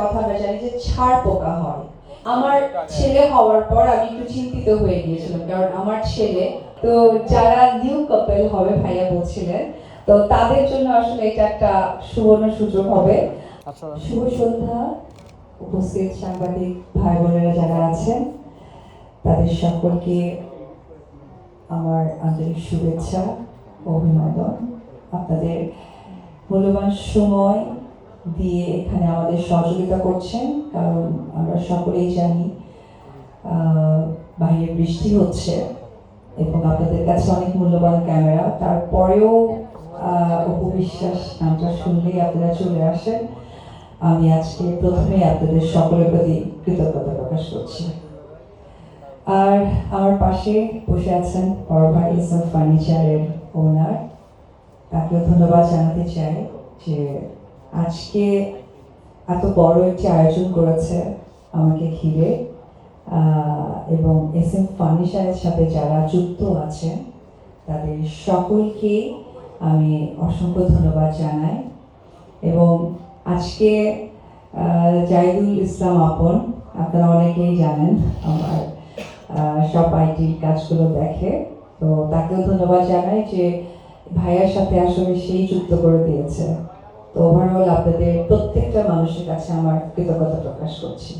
কথা আমরা জানি যে ছাড় পোকা হয়। আমার ছেলে হওয়ার পর আমি একটু চিন্তিত হয়ে গিয়েছিলাম কারণ আমার ছেলে তো যারা নিউ কাপেল হবে ভাইয়া বলছিলেন তো তাদের জন্য আসলে এটা একটা সুবর্ণ সুযোগ হবে। আচ্ছা। শুভ সন্ধ্যা উপস্থিত সাংবাদিক ভাই বোনেরা যারা আছেন তাদের সকলকে আমার আন্তরিক শুভেচ্ছা অভিনন্দন। আপনাদের মূল্যবান সময় দিয়ে এখানে আমাদের সহযোগিতা করছেন কারণ আমরা সকলেই জানি বাইরে বৃষ্টি হচ্ছে এবং আপনাদের কাছে অনেক মূল্যবান ক্যামেরা। তারপরেও আহ, অপু বিশ্বাস নামটা শুনলেই আপনারা চলে আসেন। আমি আজকে প্রথমে আপনাদের সকলের প্রতি কৃতজ্ঞতা প্রকাশ করছি। আর আমার পাশে বসে আছেন পরভা ইসম ফার্নিচারের ওনার তাকেও ধন্যবাদ জানাতে চাই যে আজকে এত বড় একটি আয়োজন করেছে আমাকে ঘিরে এবং এস এম ফার্নিচারের সাথে যারা যুক্ত আছেন, তাদের সকলকে আমি অসংখ্য ধন্যবাদ জানাই। এবং আজকে জাহিদুল ইসলাম আপন, আপনারা অনেকেই জানেন আমার সব আইটির কাজগুলো দেখে। তো তাকেও ধন্যবাদ জানাই যে ভাইয়ার সাথে আসলে সেই যুক্ত করে দিয়েছে। তো ওভারঅল আপনাদের প্রত্যেকটা মানুষের কাছে আমার কৃতজ্ঞতা প্রকাশ করছি।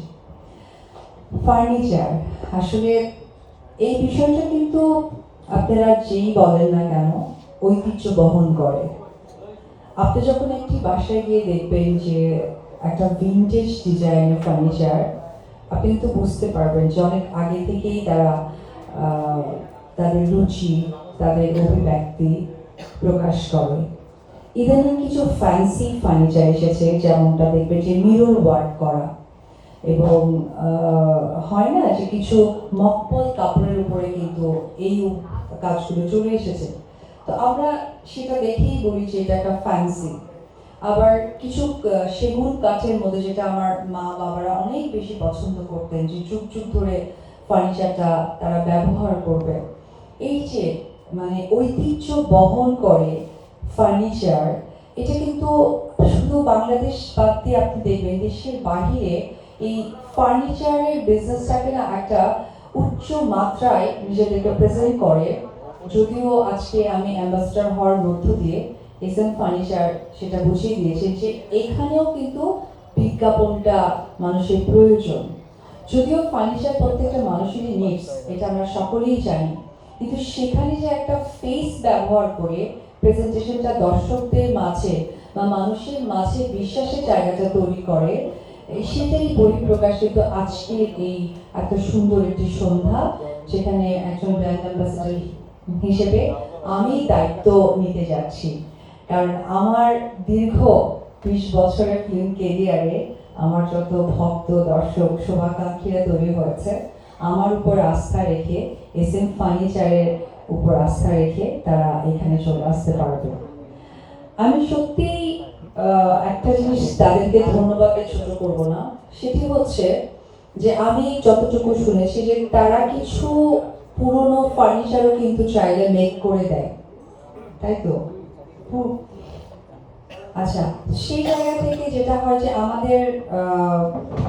ফার্নিচার আসলে এই বিষয়টা কিন্তু আপনারা যেই বলেন না কেন, ঐতিহ্য বহন করে। আপনি যখন একটি বাসায় গিয়ে দেখবেন যে একটা ভিন্টেজ ডিজাইনের ফার্নিচার আপনি কিন্তু বুঝতে পারবেন যে অনেক আগে থেকেই তারা তাদের রুচি, তাদের অভিব্যক্তি প্রকাশ করে। ইদানিং কিছু ফ্যান্সি ফার্নিচার এসেছে, যেমনটা দেখবে যে মিরর ওয়ার্ক করা। এবং হয় না যে কিছু মকপল কাপড়ের উপরে কিন্তু এই কাজগুলো চলে এসেছে। তো আমরা সেটা দেখেই বলি যে এটা একটা ফ্যান্সি আবার কিছু সেগুন কাঠের মধ্যে যেটা আমার মা বাবারা অনেক বেশি পছন্দ করতেন, যে যুগ যুগ ধরে ফার্নিচারটা তারা ব্যবহার করবে। এই যে মানে ঐতিহ্য বহন করে ফার্নিচার এটা কিন্তু শুধু বাংলাদেশ বাদ দিয়ে আপনি দেখবেন, দেশের বাহিরে এই ফার্নিচারের বিজনেসটাকে না একটা উচ্চ মাত্রায় নিজেদেরকে প্রেজেন্ট করে। যদিও আজকে আমি অ্যাম্বাসডার হওয়ার মধ্য দিয়ে এস এম ফার্নিচার সেটা বুঝিয়ে দিয়েছে যে এখানেও কিন্তু বিজ্ঞাপনটা মানুষের প্রয়োজন। যদিও ফার্নিচার প্রত্যেকটা মানুষেরই নিডস এটা আমরা সকলেই জানি, কিন্তু সেখানে যে একটা ফেস ব্যবহার করে প্রেজেন্টেশনটা দর্শকদের মাঝে বা মানুষের মাঝে বিশ্বাসের জায়গাটা তৈরি করে সেটাই বহিঃপ্রকাশিত আজকের এই এত সুন্দর একটি সন্ধ্যা যেখানে একজন ব্র্যান্ড অ্যাম্বাসেডর হিসেবে আমি দায়িত্ব নিতে যাচ্ছি। কারণ আমার দীর্ঘ বিশ বছরের ফিল্ম কেরিয়ারে আমার যত ভক্ত, দর্শক, শুভাকাঙ্ক্ষীরা তৈরি হয়েছে, আমার উপর আস্থা রেখে এস এম ফার্নিচারের উপর আস্থা রেখে তারা এখানে চলে আসতে পারবে আমি সত্যিই আহ, একটা জিনিস তাদেরকে ধন্যবাদ ছোট করব না। সেটি হচ্ছে যে আমি যতটুকু শুনেছি যে তারা কিছু পুরনো ফার্নিচারও কিন্তু চাইলে মেক করে দেয়। তাই তো? আচ্ছা সেই জায়গা থেকে যেটা হয় যে আমাদের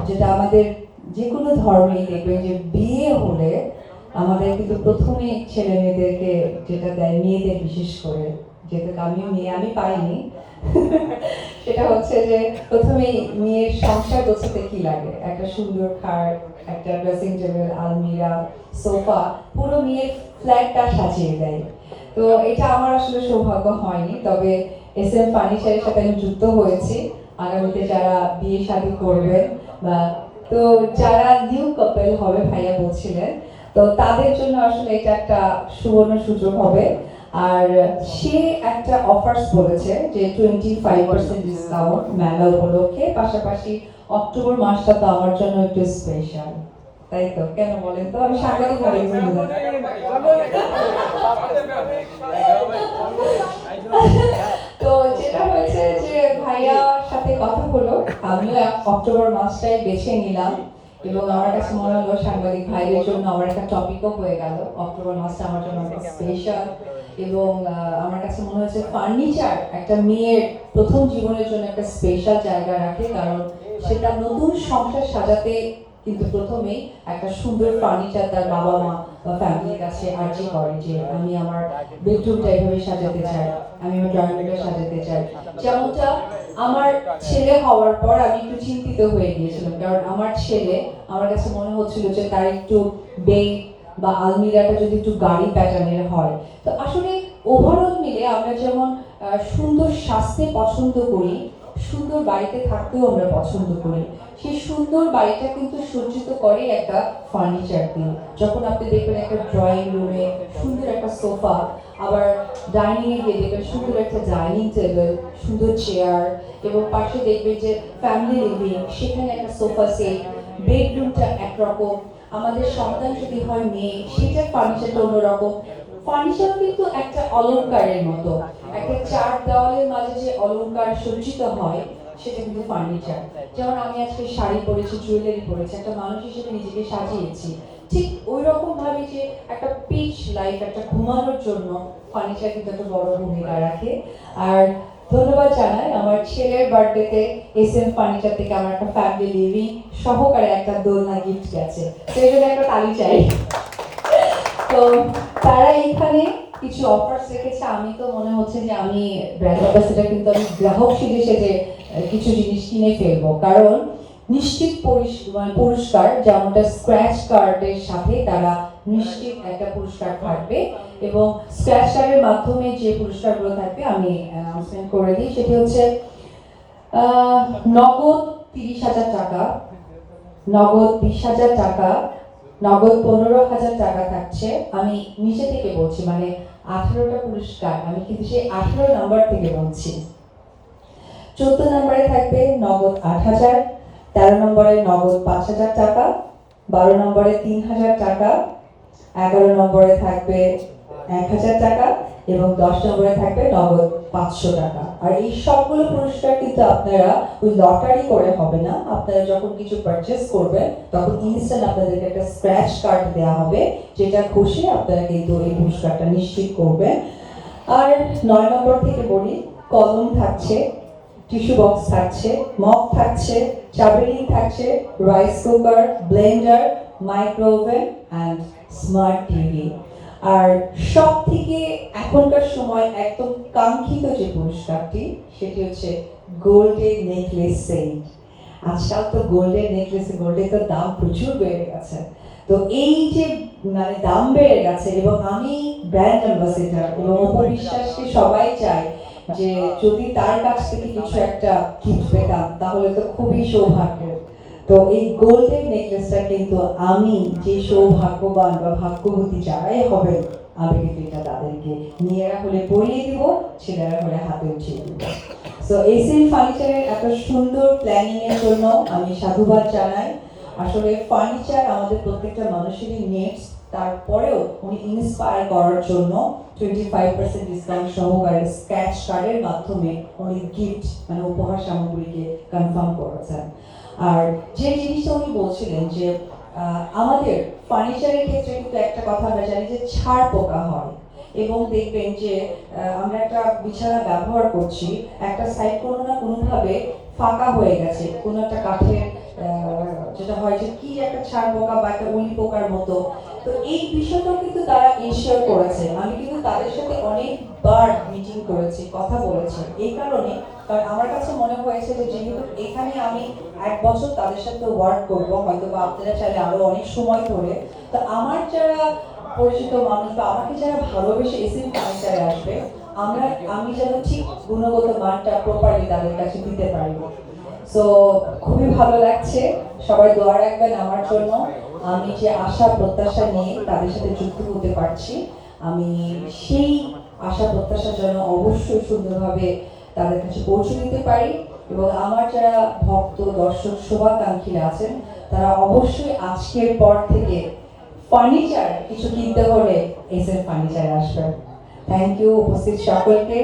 যেটা আমাদের যে কোনো ধর্মেই দেখবেন যে বিয়ে হলে আমাদের কিন্তু প্রথমেই ছেলে মেয়েদেরকে যেটা দেয়, মেয়েদের বিশেষ করে, যেটা আমিও মেয়ে আমি পাইনি। সেটা হচ্ছে যে প্রথমেই মেয়ের সংসার গোছাতে কি লাগে? একটা সুন্দর খাট, একটা ড্রেসিং টেবিল আলমিরা, সোফা, পুরো মেয়ের ফ্ল্যাটটা সাজিয়ে দেয়। তো এটা আমার আসলে সৌভাগ্য হয়নি, তবে এস এম ফার্নিচারের সাথে আমি যুক্ত হয়েছি। আগামীতে যারা বিয়ে শাদী করবেন বা, তো যারা নিউ কাপেল হবে ভাইয়া বলছিলেন তো তাদের জন্য আসলে এটা একটা সুবর্ণ সুযোগ হবে। আর সে একটা অফার্স বলেছে যে টোয়েন্টি ফাইভ পার্সেন্ট ডিসকাউন্ট মেলা উপলক্ষে, পাশাপাশি অক্টোবর মাসটা তো আমার জন্য একটু স্পেশাল তাই তো? কেন বলেন তো? আমি সাংবাদিক বলে তো যেটা হয়েছে যে ভাইয়ার সাথে কথা হলো, আমিও অক্টোবর মাসটাই বেছে নিলাম। এবং আমার কাছে মনে হলো সাংবাদিক ভাইদের জন্য আমার একটা টপিকও হয়ে গেল। অক্টোবর মাসটা আমার জন্য একটা স্পেশাল এবং আমার কাছে মনে হচ্ছে ফার্নিচার একটা মেয়ের প্রথম জীবনের জন্য একটা স্পেশাল জায়গা রাখে। কারণ সেটা নতুন সংসার সাজাতে কিন্তু প্রথমেই একটা সুন্দর ফার্নিচার তার বাবা মা বা ফ্যামিলির কাছে আর্জি করে যে, আমি আমার বেডরুমটা এইভাবে সাজাতে চাই, আমি আমার ড্রয়িং রুমটা সাজাতে চাই। যেমনটা আমার ছেলে হওয়ার পর আমি একটু চিন্তিত হয়ে গিয়েছিলাম, কারণ আমার ছেলে, আমার কাছে মনে হচ্ছিল যে তার একটু বেড বা আলমিরাটা যদি একটু গাড়ি প্যাটার্নের হয়। তো আসলে ওভারঅল মিলে আমরা যেমন সুন্দর স্বাস্থ্যে পছন্দ করি, সুন্দর বাড়িতে থাকতেও আমরা পছন্দ করি। সেই সুন্দর বাড়িটা কিন্তু সজ্জিত করে একটা ফার্নিচার দিয়ে। যখন আপনি দেখবেন একটা ড্রয়িং রুমে সুন্দর একটা সোফা আবার ডাইনিং এ গিয়ে দেখবেন সুন্দর একটা ডাইনিং টেবিল সুন্দর চেয়ার এবং পাশে দেখবেন যে ফ্যামিলি লিভিং সেখানে একটা সোফা সেট বেডরুমটা একরকম। আমাদের সন্তান যদি হয় মেয়ে, সেটার ফার্নিচারটা অন্যরকম। ফার্নিচার কিন্তু একটা অলংকারের মতো। একটা চার দেওয়ালের মাঝে যে অলংকার সজ্জিত হয়, সেটা কিন্তু ফার্নিচার যেমন আমি আজকে শাড়ি পরেছি জুয়েলারি পরেছি, একটা মানুষ হিসেবে নিজেকে সাজিয়েছি। ঠিক ওই রকম ভাবে যে একটা পিচ লাইফ একটা ঘুমানোর জন্য ফার্নিচার কিন্তু একটা বড় ভূমিকা রাখে। আর ধন্যবাদ জানাই আমার ছেলের বার্থডেতে এস এম ফার্নিচার থেকে আমার একটা ফ্যামিলি লিভিং সহকারে একটা দোলনা গিফট গেছে। এই জন্য একটা তালি চাই। তো তারা এইখানে কিছু অফার্স রেখেছে। আমি তো মনে হচ্ছে যে আমি ব্র্যান্ড অ্যাম্বাসেডার কিন্তু আমি গ্রাহক সেজে আহ, কিছু জিনিস কিনে ফেলব। কারণ নিশ্চিত মানে পুরস্কার যেমনটা স্ক্র্যাচ কার্ডের সাথে তারা নিশ্চিত একটা পুরস্কার থাকবে এবং স্ক্র্যাচ কার্ডের মাধ্যমে যে পুরস্কারগুলো থাকবে আমি অ্যানাউন্সমেন্ট করে দিই। সেটি হচ্ছে নগদ তিরিশ হাজার টাকা। নগদ বিশ হাজার টাকা, নগদ পনেরো হাজার টাকা থাকছে। আমি নিচে থেকে বলছি মানে আঠারোটা পুরস্কার, আমি কিন্তু সেই আঠারো নাম্বার থেকে বলছি। চোদ্দ নম্বরে থাকবে নগদ আট হাজার তেরো নম্বরে নগদ পাঁচ হাজার টাকা, বারো নম্বরে তিন হাজার টাকা, এগারো নম্বরে থাকবে এক হাজার টাকা এবং দশ নম্বরে থাকবে নগদ পাঁচশো টাকা। আর এই সবগুলো পুরস্কার কিন্তু আপনারা ওই লটারি করে হবে না। আপনারা যখন কিছু পারচেস করবেন, তখন ইনস্ট্যান্ট আপনাদেরকে একটা স্ক্র্যাচ কার্ড দেওয়া হবে, যেটা ঘষে আপনারা কিন্তু এই পুরস্কারটা নিশ্চিত করবেন। আর নয় নম্বর থেকে বলি, কলম থাকছে। টিস্যু বক্স থাকছে মগ থাকছে চাবেলিং থাকছে rice cooker blender micro oven and smart TV আর সব থেকে এখনকার সময় একদম কাঙ্ক্ষিত যে পুরস্কারটি সেটি হচ্ছে গোল্ডেন নেকলেস সেট। আজকাল তো গোল্ডেন নেকলেস গোল্ডের তো দাম প্রচুর বেড়ে গেছে। তো এই যে মানে দাম বেড়ে গেছে এবং আমি ব্র্যান্ড অ্যাম্বাসেডার এবং অপবিশ্বাসকে সবাই চায় যে যদি তার কাছ থেকে কিছু একটা গিফট পেতাম তাহলে তো খুবই সৌভাগ্য। তো এই গোল্ডেন নেকলেসটা কিন্তু আমি যে সৌভাগ্যবান বা ভাগ্যবতী যারাই হবে আমি কিন্তু এটা তাদেরকে মেয়েরা হলে পরিয়ে দিব ছেলেরা হলে হাতে উঠিয়ে দিব। সো এসিএন ফার্নিচারের এত সুন্দর প্ল্যানিং এর জন্য আমি সাধুবাদ জানাই। আসলে ফার্নিচার আমাদের প্রত্যেকটা মানুষেরই নেটস তারপরেও উনি ইন্সপায়ার করার জন্য টোয়েন্টি ফাইভ পার্সেন্ট ডিসকাউন্ট সহকারে স্ক্র্যাচ কার্ডের মাধ্যমে উনি গিফট মানে উপহার সামগ্রীকে কনফার্ম করেছেন। আর যে জিনিসটা উনি বলছিলেন যে আমাদের ফার্নিচারের ক্ষেত্রে কিন্তু একটা কথা আমরা জানি যে ছাড় পোকা হয়। এবং দেখবেন যে আমরা একটা বিছানা ব্যবহার করছি, একটা সাইড কোনো না কোনোভাবে ফাঁকা হয়ে গেছে। কোনো একটা কাঠের যেটা হয় যে কি একটা ছাড় পোকা বা একটা উলি পোকার মতো তো এই বিষয়টাও কিন্তু তারা ইনশিওর করেছে। আমি কিন্তু তাদের সাথে অনেকবার মিটিং করেছি, কথা বলেছি। এই কারণে, কারণ আমার কাছে মনে হয়েছে যে যেহেতু এখানে আমি এক বছর তাদের সাথে ওয়ার্ক করব হয়তো বা আপনারা চাইলে আরও অনেক সময় ধরে, তো আমার যারা পরিচিত মানুষ বা আমাকে যারা ভালোবেসে এসি ফার্নিচারে আসবে, আমরা, আমি যেন ঠিক গুণগত মানটা প্রপারলি তাদের কাছে দিতে পারব সো খুবই ভালো লাগছে। সবাই দোয়া রাখবেন আমার জন্য। আমি যে আশা প্রত্যাশা নিয়ে তাদের সাথে যুক্ত হতে পারছি, আমি সেই আশা প্রত্যাশার জন্য অবশ্যই সুন্দরভাবে তাদের কাছে পৌঁছে দিতে পারি এবং আমার যারা ভক্ত, দর্শক, শুভাকাঙ্ক্ষীরা আছেন, তারা অবশ্যই আজকের পর থেকে ফার্নিচার কিছু কিনতে হলে এস ফার্নিচার আসবেন। থ্যাংক ইউ উপস্থিত সকলকে।